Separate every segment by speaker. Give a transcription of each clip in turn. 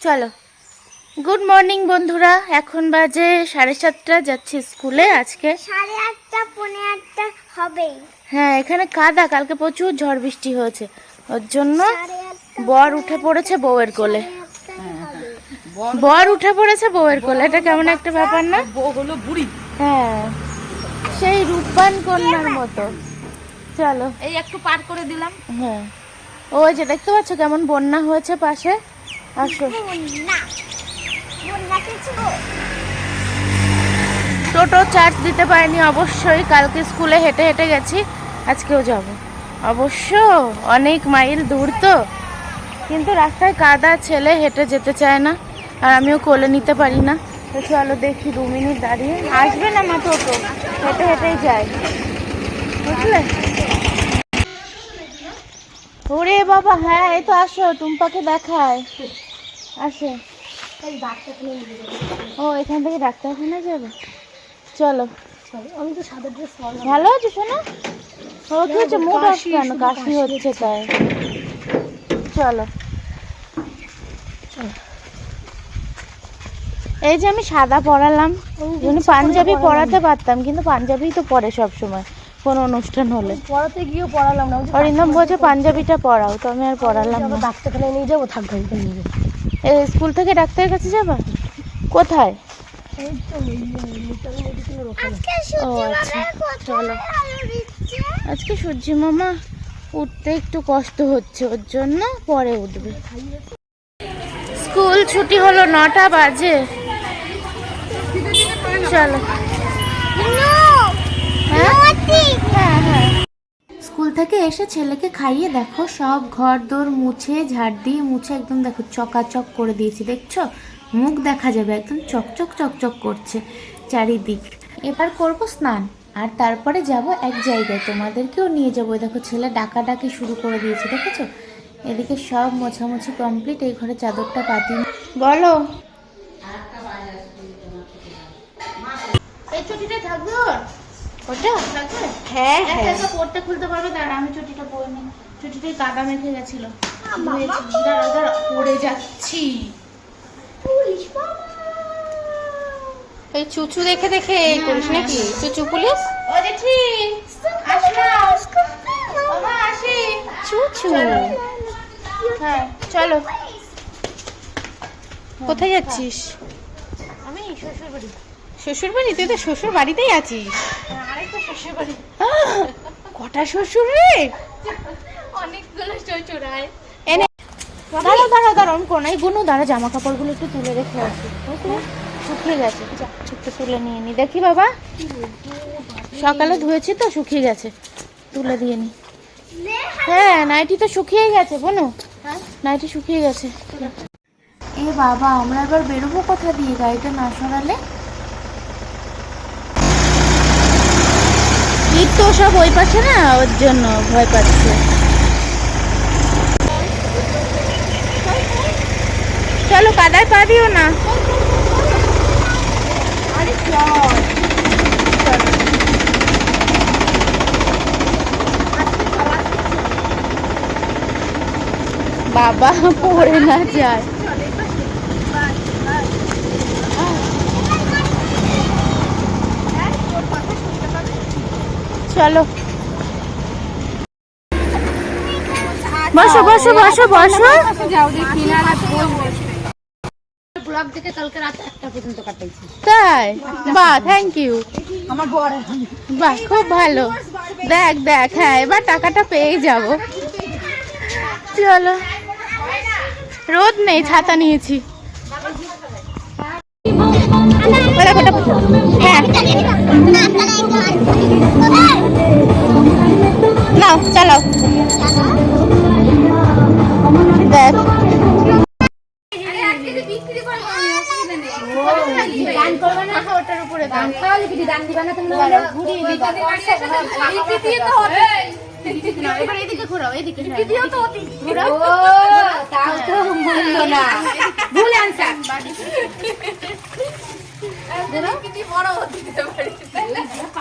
Speaker 1: চলো। Good morning বন্ধুরা। এখন বাজে সাড়ে সাতটা যাচ্ছি স্কুলে আজকে।
Speaker 2: সাড়ে আটটা পৌনে আটটা হবেই
Speaker 1: হ্যাঁ এখানে কাদা কালকে প্রচুর ঝড় বৃষ্টি হয়েছে। ওর জন্য বর উঠে পড়েছে বউয়ের কোলে। বর উঠে পড়েছে বউয়ের কোলে। এটা কেমন একটা ব্যাপার না?
Speaker 3: বউ হলো বুড়ি।
Speaker 1: হ্যাঁ। সেই রূপবান কন্যার মতো। চলো।
Speaker 3: এই একটু পার করে দিলাম।
Speaker 1: হ্যাঁ। ওই যে দেখতে পাচ্ছ কেমন বন্যা হয়েছে পাশে? আসো। টোটো চার্জ দিতে পারিনি অবশ্যই কালকে স্কুলে হেঁটে হেঁটে গেছি আজকেও যাব। অবশ্য অনেক মাইল দূর তো কিন্তু রাস্তায় কাদা ছেলে হেঁটে যেতে চায় না আর আমিও কোলে নিতে পারি না। তো চলো দেখি দু মিনিট দাঁড়িয়ে। আসবে না মা টোটো? হেঁটে হেঁটেই যায়। বুঝলে? ওরে বাবা হ্যাঁ এই তো আসো টুম্পাকে দেখায়। আসে ও এখান থেকে ডাক্তারখানা যাবে? চলো।
Speaker 2: আমি তো সাদা ড্রেস
Speaker 1: ভালো আছে শোনো ও কি হচ্ছে মুখ কেন? কাশি হচ্ছে তাই। চলো। এই যে আমি সাদা পরালাম। যদি পাঞ্জাবি পরাতে পারতাম কিন্তু পাঞ্জাবি তো পরে সব সময় কোনো অনুষ্ঠান হলে।
Speaker 2: পড়াতে গিয়েও পড়ালাম না
Speaker 1: অরিন্দম বলছে পাঞ্জাবিটা পরাও তো আমি আর পরালাম না।
Speaker 2: ডাক্তারখানায় নিয়ে যাব থাকবে নিয়ে যাব।
Speaker 1: স্কুল থেকে ডাক্তারের কাছে যাবা? কোথায়? ও আচ্ছা চলো। আজকে সূর্যি মামা উঠতে একটু কষ্ট হচ্ছে ওর জন্য পরে উঠবে। স্কুল ছুটি হলো নটা বাজে। চলো। হ্যাঁ? থেকে এসে ছেলেকে খাইয়ে দেখো, সব ঘর দোর মুছে, ঝাড় দিয়ে মুছে একদম দেখো চকাচক করে দিয়েছি, দেখছ? মুখ দেখা যাবে, একদম চকচক চকচক করছে চারিদিক। এবার করব স্নান, আর তারপরে যাব এক জায়গায়। তোমাদেরকেও নিয়ে যাব। দেখো ছেলে ডাকাডাকি শুরু করে দিয়েছে, দেখেছ? এদিকে সব মোছামুছি কমপ্লিট, এই ঘরে চাদরটা পাতি বলো। এই থাকবে ওটা?
Speaker 2: হ্যাঁ
Speaker 1: একা পড়তে খুলতে পারবে দাঁড়া আমি চটিটা পরে নিই। চটিটাই কাদা মেখে গেছিল। দাঁড়া দাঁড়া পড়ে যাচ্ছি।
Speaker 3: এই চুচু দেখে দেখে এই করিস নাকি? চুচু পুলিশ?
Speaker 1: ও জেঠি! আসি।
Speaker 3: চুচু।
Speaker 1: হ্যাঁ। চলো।
Speaker 3: কোথায় যাচ্ছিস?
Speaker 1: আমি শ্বশুর বাড়ি
Speaker 3: শ্বশুর বাড়ি তুই তো শ্বশুর বাড়িতেই আছিস। কটা শ্বশুর রে
Speaker 1: অনেকগুলো শ্বশুর? আয়
Speaker 3: এনে
Speaker 1: দাঁড়া দাঁড়া দাঁড়া আমি কোনাই গুনো দাঁড়া জামা কাপড়গুলো একটু তুলে রেখে আসি। শুকিয়ে গেছে। একটু তুলে নিয়ে নি। দেখি বাবা সকালে ধুয়েছি তো শুকিয়ে গেছে। তুলে দিয়ে নি। হ্যাঁ নাইটি তো শুকিয়ে গেছে বোনো। নাইটি শুকিয়ে গেছে। এ বাবা আমরা এবার বেরোবো কোথা দিয়ে? গাড়িটা না সরালে? তো সব ওই পাচ্ছে না, ওর জন্য ভয় পাচ্ছে। চলো, কাদায় পা দিও না। বাবা, পড়ে না যায়। চলো। বসো বসো বসো বসো।
Speaker 3: যাও দেখি না ব্লগ থেকে কালকে রাত একটা পর্যন্ত কাটাইছি।
Speaker 1: তাই? বাহ থ্যাংক ইউ
Speaker 3: আমার
Speaker 1: বাহ খুব ভালো। দেখ দেখ হ্যাঁ এবার টাকাটা পেয়ে যাব। চলো। রোদ নেই ছাতা নিয়েছি। হ্যাঁ। নাও চালাও। দেখ গান করবে না। তো ওটার উপরে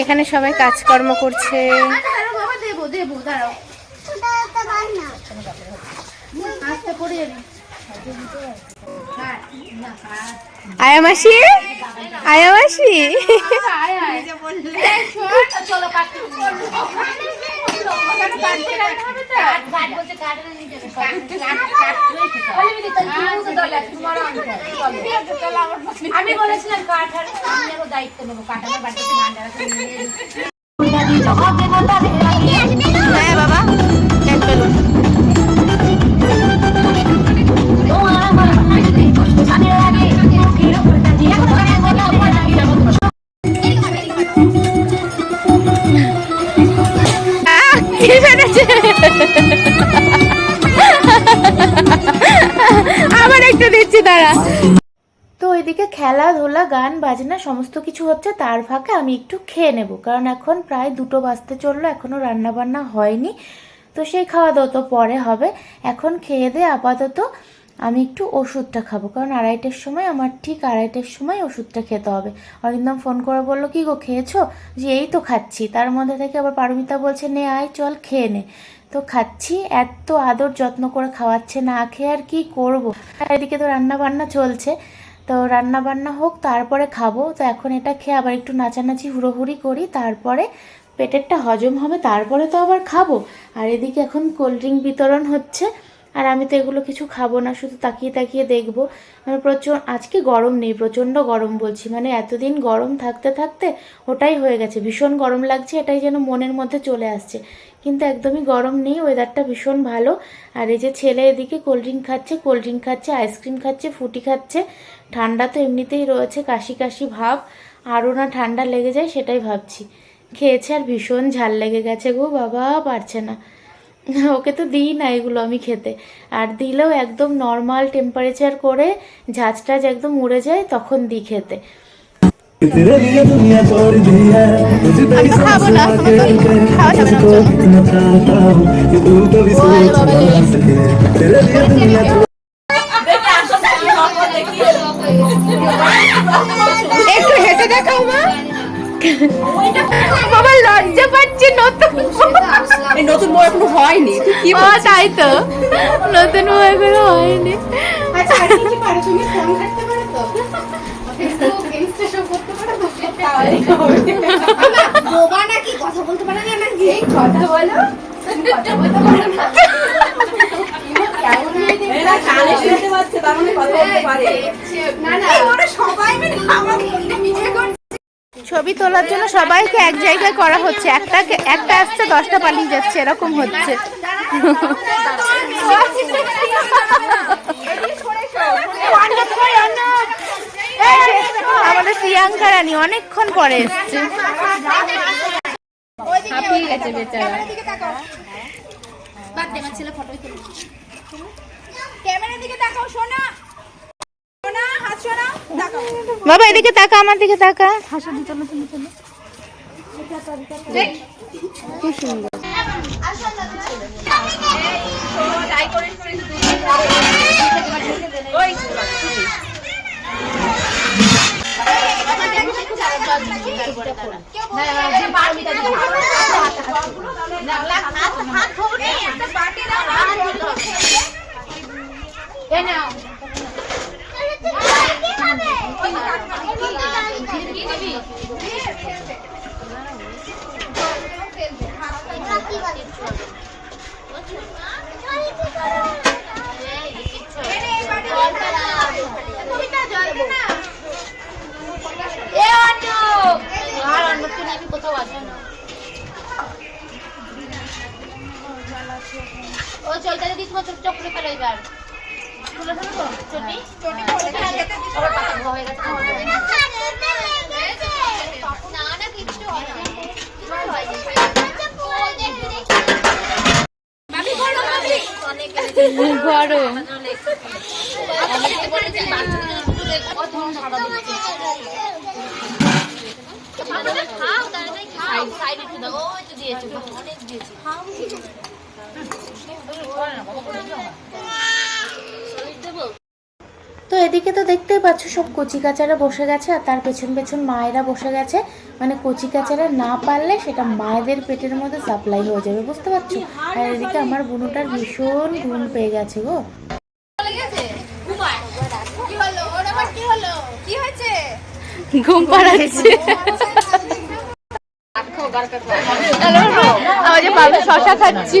Speaker 1: এখানে সবাই কাজকর্ম করছে। আয়ামাসি আয়ামাসি আয়া মাসি?
Speaker 3: আমি বলেছিলাম কাঠার দায়িত্ব নেব কাঠার বাড়িতে
Speaker 1: আবার একটা দিচ্ছি তারা তো ওইদিকে খেলাধুলা গান, বাজনা, সমস্ত কিছু হচ্ছে তার ফাঁকে, আমি একটু খেয়ে নেব, কারণ এখন প্রায় দুটো বাজতে চলল এখনও রান্নাবান্না হয়নি। তো সেই খাওয়া দাওয়া তো পরে হবে। এখন খেয়ে দিয়ে আপাতত আমি একটু ওষুধটা খাব, কারণ আড়াইটার সময়, আমার ঠিক আড়াইটার সময় ওষুধটা খেতে হবে। অরিন্দম ফোন করে বলল, কি গো, খেয়েছো? যে এই তো খাচ্ছি। তার মধ্যে থেকে আবার পারমিতা বলছে, নে, আয়, চল, খেয়ে নে। তো খাচ্ছি, এত আদর যত্ন করে খাওয়াচ্ছে, না খেয়ে আর কি করব? এদিকে তো রান্না বান্না চলছে। তো রান্না বান্না হোক, তারপরে খাব। তো এখন এটা খেয়ে আবার একটু নাচানাচি, হুড়োহুড়ি করি, তারপরে পেটেরটা হজম হবে, তারপরে তো আবার খাব। আর এদিকে এখন কোল্ড ড্রিঙ্ক বিতরণ হচ্ছে। আর আমি তো এগুলো কিছু খাব না, শুধু তাকিয়ে তাকিয়ে দেখব। মানে প্রচুর আজকে গরম নেই প্রচণ্ড গরম বলছি। মানে এতদিন গরম থাকতে থাকতে ওটাই হয়ে গেছে। ভীষণ গরম লাগছে, এটাই যেন মনের মধ্যে চলে আসছে। কিন্তু একদমই গরম নেই ওয়েদারটা ভীষণ ভালো। আর এই যে ছেলে এদিকে কোল্ড ড্রিঙ্ক খাচ্ছে কোল্ড ড্রিঙ্ক খাচ্ছে আইসক্রিম খাচ্ছে, ফুটি খাচ্ছে। ঠান্ডা তো এমনিতেই রয়েছে, কাশি কাশি ভাব। আরও না ঠান্ডা লেগে যায়, সেটাই ভাবছি। খেয়েছে আর ভীষণ ঝাল লেগে গেছে গো, বাবা পারছে না। ওকে তো দিই না এগুলো আমি খেতে। আর দিলেও একদম নর্মাল টেম্পারেচার করে ঝাঁজ টাজ একদম উড়ে যায় তখন দিই খেতে। একটু হেঁটে দেখাও মা। বাবা লজ্জা পাচ্ছে নতুন
Speaker 3: নতুন বই এখনও হয়নি কি
Speaker 1: তাই তো। নতুন বউ এখনও হয়নি।
Speaker 3: আচ্ছা কথা বলতে পারে না নাকি? কথা বলো। কথা বলতে পারো না। মানে কথা বলতে পারে। না না। ওরা সবাই মিলে আমার মনে করছে
Speaker 1: ছবি তোলার জন্য সবাইকে এক জায়গায় করা হচ্ছে। একটা একটা আসছে দশটা পালিয়ে যাচ্ছে এরকম হচ্ছে। আমাদের প্রিয়াঙ্কা রানী অনেকক্ষণ পরে এসছে। হাঁপিয়ে গেছে বেচারা।
Speaker 3: ক্যামেরার দিকে তাকাও শোনা।
Speaker 1: বাবা এদিকে তাকা আমার দিকে তাকা
Speaker 4: ও চলতে দিস মতো চোখ করে ফেলো এবার। তুলে ফেলো চটি। হয়ে গেছে। না না কিচ্ছু না। কিছু হয়নি।
Speaker 1: গরম
Speaker 4: খাও তাহলে খাও। সাইড একটু দাও ওই অনেক দিয়েছে।
Speaker 1: এদিকে তো দেখতেই পাচ্ছ সব কচি কাচারা বসে গেছে আর তার পেছন পেছন মায়েরা বসে গেছে। মানে কচি কাচারা না পারলে সেটা মায়েদের পেটের মধ্যে সাপ্লাই হয়ে যাবে বুঝতে পারছ? আর এদিকে আমার বুনুটার ভীষণ ঘুম পেয়ে গেছে গো। ঘুম পাড়াচ্ছে। আমার শশা খাচ্ছি।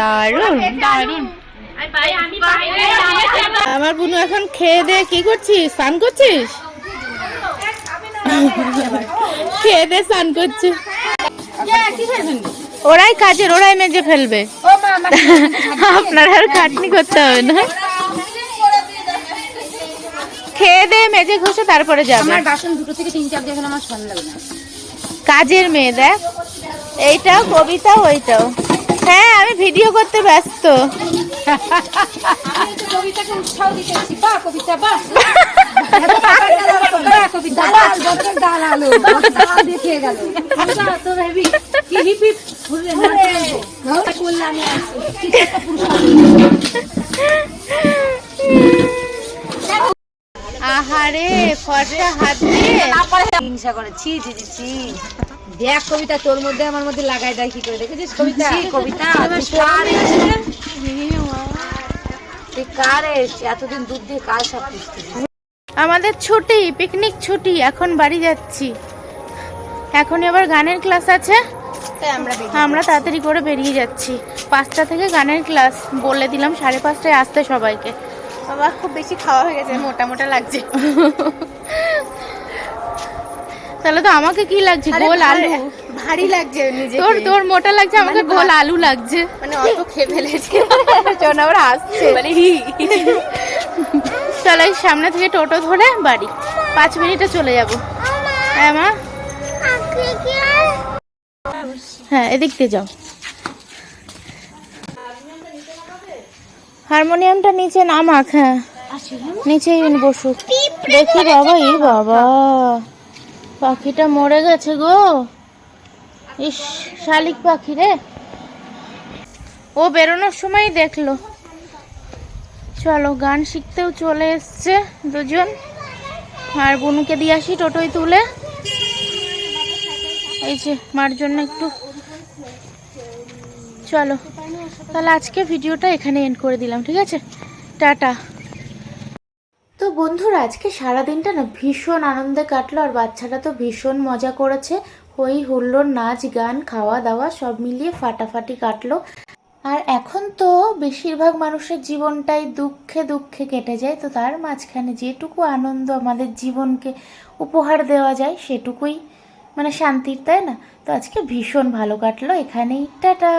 Speaker 1: দারুণ দারুণ আমার বুনু এখন খেয়ে দে কি করছিস? স্নান করছিস? খেয়ে দে স্নান করছে। ওরাই কাজের ওরাই মেজে ফেলবে। আপনার আর খাটনি করতে হবে না। খেয়ে দে মেজে ঘষে তারপরে যাবে।
Speaker 3: আমার বাসন দুটো থেকে তিন চার দেখেন আমার ভালো লাগে না।
Speaker 1: কাজের মেয়ে দেখ। এইটাও কবিতা ওইটাও। হ্যাঁ আমি ভিডিও করতে ব্যস্ত। আহারে ফর্সা হাত? দিয়ে
Speaker 3: হিংসা করে ছি ছি ছি। দেখ কবিতা তোর মধ্যে আমার মধ্যে লাগাই দেয় কি করে দেখেছিস কবিতা? কবিতা কার? এতদিন দুধ দিয়ে কার সব
Speaker 1: আমাদের ছুটি পিকনিক ছুটি এখন বাড়ি যাচ্ছি। এখন আবার গানের ক্লাস আছে। আমরা তাড়াতাড়ি করে বেরিয়ে যাচ্ছি। পাঁচটা থেকে গানের ক্লাস বলে দিলাম সাড়ে পাঁচটায় আসতে সবাইকে। বাবা খুব বেশি খাওয়া হয়ে গেছে মোটা মোটা লাগছে। তাহলে তো আমাকে কি লাগছে? গোল আলু।
Speaker 2: ভারী লাগছে নিজে
Speaker 1: তোর তোর মোটা লাগছে আমাকে গোল আলু লাগছে।
Speaker 2: মানে অত খেয়ে ফেলেছি।
Speaker 1: জন আবার আসছে।
Speaker 2: মানে
Speaker 1: চলো সামনে থেকে টোটো ধরে বাড়ি। পাঁচ মিনিটে চলে যাব। হ্যাঁ মা? হ্যাঁ এদিক দিয়ে যাও। হারমোনিয়ামটা নিচে নামাক হ্যাঁ। নিচেই বসুক। দেখি বাবা ই বাবা। পাখিটা মরে গেছে গো। ইস, শালিক পাখি রে। ও বেরোনোর সময় দেখল। চলো, গান শিখতেও চলে এসছে দুজন। আর বনুকে দিয়ে আসি টোটোয় তুলে। এই যে, মার জন্য একটু। চলো, তাহলে আজকে ভিডিওটা এখানে এন্ড করে দিলাম, ঠিক আছে? টাটা। তো বন্ধুরা, আজকে সারা দিনটা না ভীষণ আনন্দে কাটলো আর বাচ্চাটা তো ভীষণ মজা করেছে। হই হুল্লোড়, নাচ, গান, খাওয়া দাওয়া সব মিলিয়ে ফাটাফাটি কাটলো। আর এখন তো বেশিরভাগ মানুষের জীবনটাই দুঃখে দুঃখে কেটে যায়, তো তার মাঝখানে যেটুকু আনন্দ আমাদের জীবনকে উপহার দেওয়া যায় সেটুকুই। মানে শান্তির, তাই না? তো আজকে ভীষণ ভালো কাটলো। এখানেই টাটা।